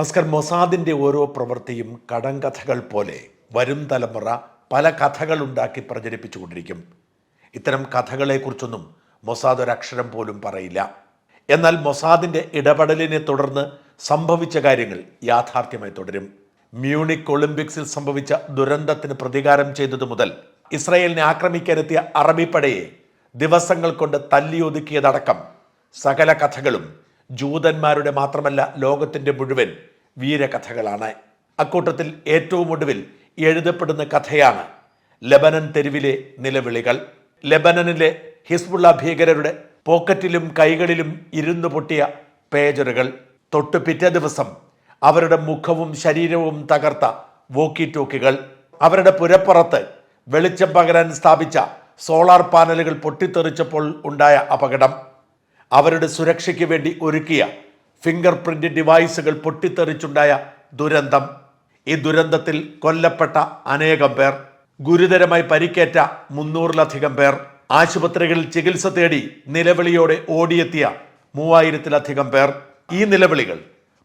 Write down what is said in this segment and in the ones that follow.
നസ്കർ മൊസാദിന്റെ ഓരോ പ്രവൃത്തിയും കടങ്കഥകൾ പോലെ വരും തലമുറ പല കഥകൾ ഉണ്ടാക്കി പ്രചരിപ്പിച്ചുകൊണ്ടിരിക്കും. ഇത്തരം കഥകളെക്കുറിച്ചൊന്നും മൊസാദ് ഒരക്ഷരം പോലും പറയില്ല. എന്നാൽ മൊസാദിന്റെ ഇടപെടലിനെ തുടർന്ന് സംഭവിച്ച കാര്യങ്ങൾ യാഥാർത്ഥ്യമായി തുടരും. മ്യൂണിക് ഒളിമ്പിക്സിൽ സംഭവിച്ച ദുരന്തത്തിന് പ്രതികാരം ചെയ്തതു മുതൽ ഇസ്രായേലിനെ ആക്രമിക്കാനെത്തിയ അറബിപ്പടയെ ദിവസങ്ങൾ കൊണ്ട് തല്ലിയൊതുക്കിയതടക്കം സകല കഥകളും ജൂതന്മാരുടെ മാത്രമല്ല ലോകത്തിന്റെ മുഴുവൻ വീരകഥകളാണ്. അക്കൂട്ടത്തിൽ ഏറ്റവും ഒടുവിൽ എഴുതപ്പെടുന്ന കഥയാണ് ലബനൻ തെരുവിലെ നിലവിളികൾ. ലബനനിലെ ഹിസ്ബുള്ള ഭീകരരുടെ പോക്കറ്റിലും കൈകളിലും ഇരുന്നു പൊട്ടിയ പേജറുകൾ. തൊട്ടു പിറ്റേ ദിവസം അവരുടെ മുഖവും ശരീരവും തകർത്ത വോക്കി ടോക്കികൾ അവരുടെ പുരപ്പുറത്ത് വെളിച്ചം പകരാൻ സ്ഥാപിച്ച സോളാർ പാനലുകൾ പൊട്ടിത്തെറിച്ചപ്പോൾ ഉണ്ടായ അപകടം. അവരുടെ സുരക്ഷയ്ക്ക് വേണ്ടി ഒരുക്കിയ ഫിംഗർ പ്രിന്റ് ഡിവൈസുകൾ പൊട്ടിത്തെറിച്ചുണ്ടായ ദുരന്തം. ഈ ദുരന്തത്തിൽ കൊല്ലപ്പെട്ട അനേകം പേർ ഗുരുതരമായി പരിക്കേറ്റ മുന്നൂറിലധികം പേർ. ആശുപത്രികളിൽ ചികിത്സ തേടി നിലവിളിയോടെ ഓടിയെത്തിയ മൂവായിരത്തിലധികം പേർ. ഈ നിലവിളികൾ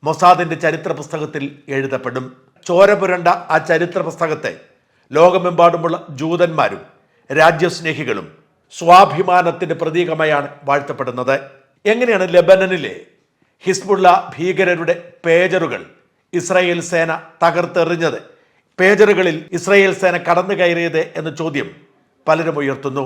മൊസാദിന്റെ ചരിത്ര പുസ്തകത്തിൽ എഴുതപ്പെടും. ചോരപുരണ്ട ആ ചരിത്ര പുസ്തകത്തെ ലോകമെമ്പാടുമുള്ള ജൂതന്മാരും രാജ്യസ്നേഹികളും സ്വാഭിമാനത്തിന്റെ പ്രതീകമായാണ് വാഴ്ത്തപ്പെടുന്നത്. എങ്ങനെയാണ് ലെബനനിലെ ഹിസ്ബുള്ള ഭീകരരുടെ പേജറുകൾ ഇസ്രായേൽ സേന തകർത്തെറിഞ്ഞത്. പേജറുകളിൽ ഇസ്രായേൽ സേന കടന്നു കയറിയത് എന്ന ചോദ്യം പലരും ഉയർത്തുന്നു.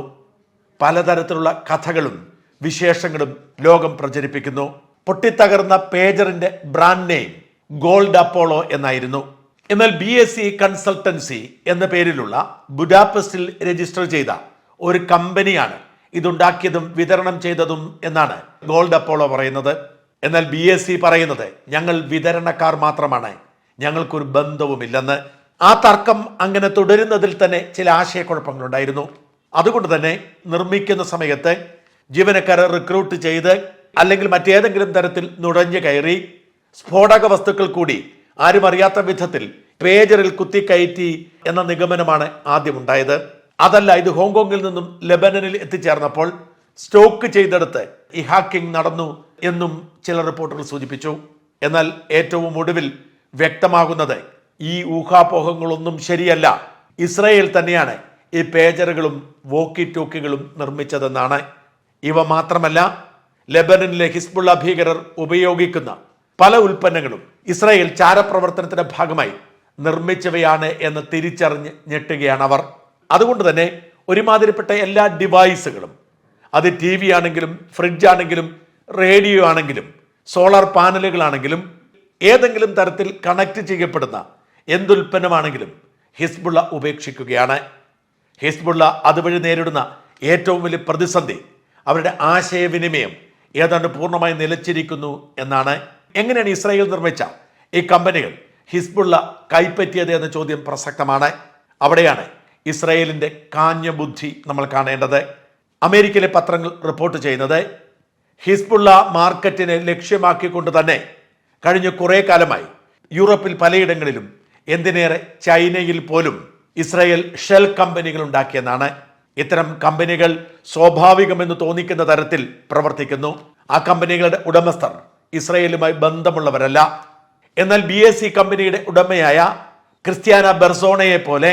പലതരത്തിലുള്ള കഥകളും വിശേഷങ്ങളും ലോകം പ്രചരിപ്പിക്കുന്നു. പൊട്ടിത്തകർന്ന പേജറിന്റെ ബ്രാൻഡ് നെയിം ഗോൾഡ് അപ്പോളോ എന്നായിരുന്നു. എന്നാൽ ബി എസ് സി കൺസൾട്ടൻസി എന്ന പേരിലുള്ള ബുഡാപെസ്റ്റിൽ രജിസ്റ്റർ ചെയ്ത ഒരു കമ്പനിയാണ് ഇതുണ്ടാക്കിയതും വിതരണം ചെയ്തതും എന്നാണ് ഗോൾഡ് അപ്പോളോ പറയുന്നത്. എന്നാൽ ബി എസ് സി പറയുന്നത് ഞങ്ങൾ വിതരണക്കാർ മാത്രമാണ്. ഞങ്ങൾക്കൊരു ബന്ധവുമില്ലെന്ന്. ആ തർക്കം അങ്ങനെ തുടരുന്നതിൽ തന്നെ ചില ആശയക്കുഴപ്പങ്ങളുണ്ടായിരുന്നു. അതുകൊണ്ട് തന്നെ നിർമ്മിക്കുന്ന സമയത്ത് ജീവനക്കാരെ റിക്രൂട്ട് ചെയ്ത് അല്ലെങ്കിൽ മറ്റേതെങ്കിലും തരത്തിൽ നുഴഞ്ഞു കയറി സ്ഫോടക വസ്തുക്കൾ കൂടി ആരും അറിയാത്ത വിധത്തിൽ പേജറിൽ കുത്തിക്കയറ്റി എന്ന നിഗമനമാണ് ആദ്യമുണ്ടായത് അതല്ല ഇത് ഹോങ്കോങ്ങിൽ നിന്നും ലെബനനിൽ എത്തിച്ചേർന്നപ്പോൾ സ്റ്റോക്ക് ചെയ്തെടുത്ത് ഈ ഹാക്കിംഗ് നടന്നു എന്നും ചില റിപ്പോർട്ടുകൾ സൂചിപ്പിച്ചു. എന്നാൽ ഏറ്റവും ഒടുവിൽ വ്യക്തമാകുന്നത് ഈ ഊഹാപോഹങ്ങളൊന്നും ശരിയല്ല. ഇസ്രയേൽ തന്നെയാണ് ഈ പേജറുകളും വോക്കി ടോക്കികളും നിർമ്മിച്ചതെന്നാണ്. ഇവ മാത്രമല്ല ലെബനനിലെ ഹിസ്ബുള്ള ഭീകരർ ഉപയോഗിക്കുന്ന പല ഉൽപ്പന്നങ്ങളും ഇസ്രായേൽ ചാരപ്രവർത്തനത്തിന്റെ ഭാഗമായി നിർമ്മിച്ചവയാണ് എന്ന് തിരിച്ചറിഞ്ഞ് ഞെട്ടുകയാണ് അവർ. അതുകൊണ്ട് തന്നെ ഒരുമാതിരിപ്പെട്ട എല്ലാ ഡിവൈസുകളും അത് ടി വി ആണെങ്കിലും ഫ്രിഡ്ജ് ആണെങ്കിലും റേഡിയോ ആണെങ്കിലും സോളാർ പാനലുകളാണെങ്കിലും ഏതെങ്കിലും തരത്തിൽ കണക്ട് ചെയ്യപ്പെടുന്ന എന്തുൽപ്പന്നമാണെങ്കിലും ഹിസ്ബുള്ള ഉപേക്ഷിക്കുകയാണ്. ഹിസ്ബുള്ള അതുവഴി നേരിടുന്ന ഏറ്റവും വലിയ പ്രതിസന്ധി അവരുടെ ആശയവിനിമയം ഏതാണ്ട് പൂർണമായി നിലച്ചിരിക്കുന്നു എന്നാണ്. എങ്ങനെയാണ് ഇസ്രായേൽ നിർമ്മിച്ച ഈ കമ്പനികൾ ഹിസ്ബുള്ള കൈപ്പറ്റിയത് എന്ന ചോദ്യം പ്രസക്തമാണ്. അവിടെയാണ് ഇസ്രായേലിന്റെ കാഞ്ഞ ബുദ്ധി നമ്മൾ കാണേണ്ടത്. അമേരിക്കയിലെ പത്രങ്ങൾ റിപ്പോർട്ട് ചെയ്യുന്നത് ഹിസ്ബുള്ള മാർക്കറ്റിനെ ലക്ഷ്യമാക്കിക്കൊണ്ട് തന്നെ കഴിഞ്ഞ കുറേ കാലമായി യൂറോപ്പിൽ പലയിടങ്ങളിലും എന്തിനേറെ ചൈനയിൽ പോലും ഇസ്രായേൽ ഷെൽ കമ്പനികൾ ഉണ്ടാക്കിയെന്നാണ് ഇത്തരം കമ്പനികൾ സ്വാഭാവികമെന്ന് തോന്നിക്കുന്ന തരത്തിൽ പ്രവർത്തിക്കുന്നു. ആ കമ്പനികളുടെ ഉടമസ്ഥർ ഇസ്രായേലുമായി ബന്ധമുള്ളവരല്ല. എന്നാൽ ബി കമ്പനിയുടെ ഉടമയായ ക്രിസ്ത്യാന ബെർസോണയെ പോലെ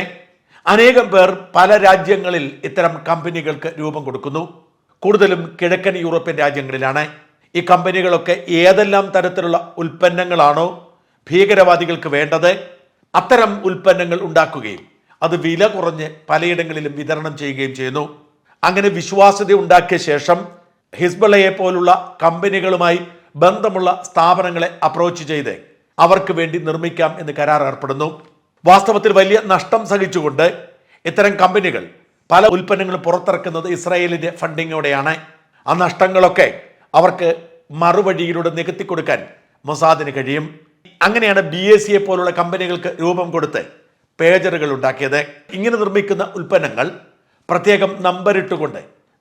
അനേകം പേർ പല രാജ്യങ്ങളിൽ ഇത്തരം കമ്പനികൾക്ക് രൂപം കൊടുക്കുന്നു. കൂടുതലും കിഴക്കൻ യൂറോപ്യൻ രാജ്യങ്ങളിലാണ്. ഈ കമ്പനികളൊക്കെ ഏതെല്ലാം തരത്തിലുള്ള ഉൽപ്പന്നങ്ങളാണോ ഭീകരവാദികൾക്ക് വേണ്ടത്? അത്തരം ഉൽപ്പന്നങ്ങൾ ഉണ്ടാക്കുകയും അത് വില കുറഞ്ഞ് പലയിടങ്ങളിലും വിതരണം ചെയ്യുകയും ചെയ്യുന്നു. അങ്ങനെ വിശ്വാസ്യത ഉണ്ടാക്കിയ ശേഷം ഹിസ്ബളയെ പോലുള്ള കമ്പനികളുമായി ബന്ധമുള്ള സ്ഥാപനങ്ങളെ അപ്രോച്ച് ചെയ്ത് അവർക്ക് വേണ്ടി നിർമ്മിക്കാം എന്ന് കരാർ ഏർപ്പെടുന്നു. വാസ്തവത്തിൽ വലിയ നഷ്ടം സഹിച്ചുകൊണ്ട് ഇത്തരം കമ്പനികൾ പല ഉൽപ്പന്നങ്ങളും പുറത്തിറക്കുന്നത് ഇസ്രായേലിന്റെ ഫണ്ടിങ്ങോടെയാണ്. ആ നഷ്ടങ്ങളൊക്കെ അവർക്ക് മറുവഴിയിലൂടെ നികത്തി കൊടുക്കാൻ മൊസാദിന് കഴിയും. അങ്ങനെയാണ് ബി എസ് സിയെ പോലുള്ള കമ്പനികൾക്ക് രൂപം കൊടുത്ത് പേജറുകൾ ഉണ്ടാക്കിയത്. ഇങ്ങനെ നിർമ്മിക്കുന്ന ഉൽപ്പന്നങ്ങൾ പ്രത്യേകം നമ്പറിട്ടുകൊണ്ട്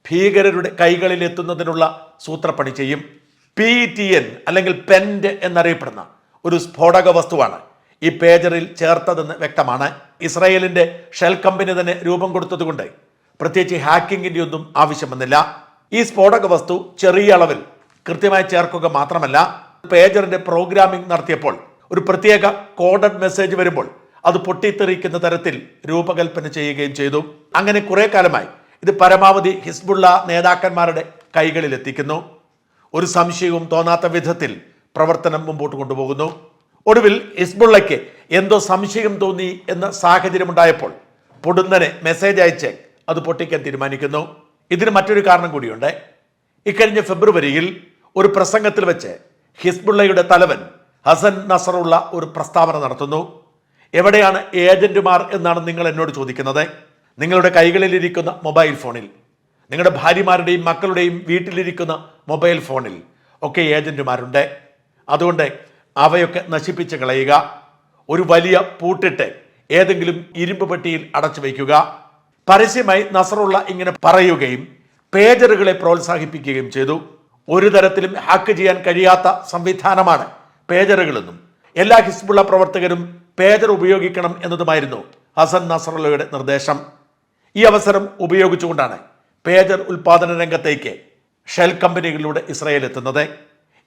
ഭീകരരുടെ കൈകളിൽ എത്തുന്നതിനുള്ള സൂത്രപ്പണി ചെയ്യും. പി ടി എൻ അല്ലെങ്കിൽ പെൻഡ് എന്നറിയപ്പെടുന്ന ഒരു സ്ഫോടക വസ്തുവാണ് ഈ പേജറിൽ ചേർത്തതെന്ന് വ്യക്തമാണ്. ഇസ്രായേലിന്റെ ഷെൽ കമ്പനി തന്നെ രൂപം കൊടുത്തതുകൊണ്ട് പ്രത്യേകിച്ച് ഹാക്കിങ്ങിന്റെ ഒന്നും ആവശ്യം വന്നില്ല ഈ സ്ഫോടക വസ്തു ചെറിയ അളവിൽ കൃത്യമായി ചേർക്കുക മാത്രമല്ല പേജറിന്റെ പ്രോഗ്രാമിംഗ് നടത്തിയപ്പോൾ ഒരു പ്രത്യേക കോഡഡ് മെസ്സേജ് വരുമ്പോൾ അത് പൊട്ടിത്തെറിക്കുന്ന തരത്തിൽ രൂപകൽപ്പന ചെയ്യുകയും ചെയ്തു. അങ്ങനെ കുറെ കാലമായി ഇത് പരമാവധി ഹിസ്ബുള്ള നേതാക്കന്മാരുടെ കൈകളിൽ എത്തിക്കുന്നു ഒരു സംശയവും തോന്നാത്ത വിധത്തിൽ പ്രവർത്തനം മുമ്പോട്ട് കൊണ്ടുപോകുന്നു. ഒടുവിൽ ഹിസ്ബുള്ളയ്ക്ക് എന്തോ സംശയം തോന്നി എന്ന സാഹചര്യമുണ്ടായപ്പോൾ പൊടുന്നനെ മെസ്സേജ് അയച്ച് അത് പൊട്ടിക്കാൻ തീരുമാനിക്കുന്നു. ഇതിന് മറ്റൊരു കാരണം കൂടിയുണ്ട്. ഇക്കഴിഞ്ഞ ഫെബ്രുവരിയിൽ ഒരു പ്രസംഗത്തിൽ വെച്ച് ഹിസ്ബുള്ളയുടെ തലവൻ ഹസൻ നസറുള്ള ഒരു പ്രസ്താവന നടത്തുന്നു. എവിടെയാണ് ഏജന്റുമാർ എന്നാണ് നിങ്ങൾ എന്നോട് ചോദിക്കുന്നത്. നിങ്ങളുടെ കൈകളിലിരിക്കുന്ന മൊബൈൽ ഫോണിൽ നിങ്ങളുടെ ഭാര്യമാരുടെയും മക്കളുടെയും വീട്ടിലിരിക്കുന്ന മൊബൈൽ ഫോണിൽ ഒക്കെ ഏജന്റുമാരുണ്ട്. അതുകൊണ്ട് അവയൊക്കെ നശിപ്പിച്ച് കളയുക. ഒരു വലിയ പൂട്ടിട്ട് ഏതെങ്കിലും ഇരുമ്പ് പെട്ടിയിൽ അടച്ചു വയ്ക്കുക. പരസ്യമായി നസറുള്ള ഇങ്ങനെ പറയുകയും പേജറുകളെ പ്രോത്സാഹിപ്പിക്കുകയും ചെയ്തു. ഒരു തരത്തിലും ഹാക്ക് ചെയ്യാൻ കഴിയാത്ത സംവിധാനമാണ് പേജറുകളെന്നും എല്ലാ ഹിസ്ബുള്ള പ്രവർത്തകരും പേജർ ഉപയോഗിക്കണം എന്നതുമായിരുന്നു ഹസൻ നസറുള്ളയുടെ നിർദ്ദേശം. ഈ അവസരം ഉപയോഗിച്ചുകൊണ്ടാണ് പേജർ ഉൽപാദന രംഗത്തേക്ക് ഷെൽ കമ്പനികളിലൂടെ ഇസ്രയേൽ എത്തുന്നത്.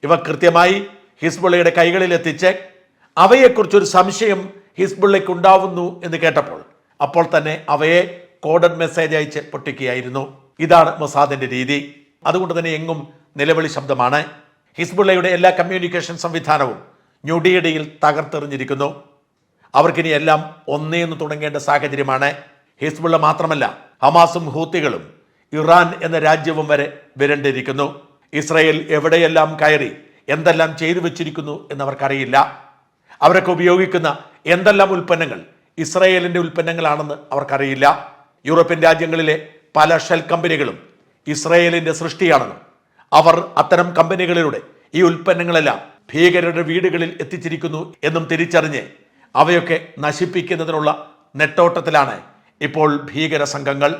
ഇവ കൃത്യമായി ഹിസ്ബുള്ളയുടെ കൈകളിലെത്തിച്ച് അവയെക്കുറിച്ചൊരു സംശയം ഹിസ്ബുള്ളയ്ക്ക് ഉണ്ടാവുന്നു എന്ന് കേട്ടപ്പോൾ അപ്പോൾ തന്നെ അവയെ കോഡഡ് മെസ്സേജ് അയച്ച് പൊട്ടിക്കുകയായിരുന്നു. ഇതാണ് മൊസാദിന്റെ രീതി. അതുകൊണ്ട് തന്നെ എങ്ങും നിലവിളി ശബ്ദമാണ്. ഹിസ്ബുള്ളയുടെ എല്ലാ കമ്മ്യൂണിക്കേഷൻ സംവിധാനവും ഞൊടിയിടയിൽ തകർത്തെറിഞ്ഞിരിക്കുന്നു. അവർക്കിനി എല്ലാം ഒന്നേന്ന് തുടങ്ങേണ്ട സാഹചര്യമാണ്. ഹിസ്ബുള്ള മാത്രമല്ല ഹമാസും ഹൂത്തികളും ഇറാൻ എന്ന രാജ്യവും വരെ വിരണ്ടിരിക്കുന്നു ഇസ്രയേൽ എവിടെയെല്ലാം കയറി എന്തെല്ലാം ചെയ്തു വെച്ചിരിക്കുന്നു എന്നവർക്കറിയില്ല. അവരൊക്കെ ഉപയോഗിക്കുന്ന എന്തെല്ലാം ഉൽപ്പന്നങ്ങൾ ഇസ്രയേലിന്റെ ഉൽപ്പന്നങ്ങളാണെന്ന് അവർക്കറിയില്ല. യൂറോപ്യൻ രാജ്യങ്ങളിലെ പല ഷെൽ കമ്പനികളും ഇസ്രയേലിന്റെ സൃഷ്ടിയാണെന്നും അവർ അത്തരം കമ്പനികളിലൂടെ ഈ ഉൽപ്പന്നങ്ങളെല്ലാം ഭീകരരുടെ വീടുകളിൽ എത്തിച്ചിരിക്കുന്നു എന്നും തിരിച്ചറിഞ്ഞ് അവയൊക്കെ നശിപ്പിക്കുന്നതിനുള്ള നെട്ടോട്ടത്തിലാണ് ഇപ്പോൾ ഭീകര സംഘങ്ങൾ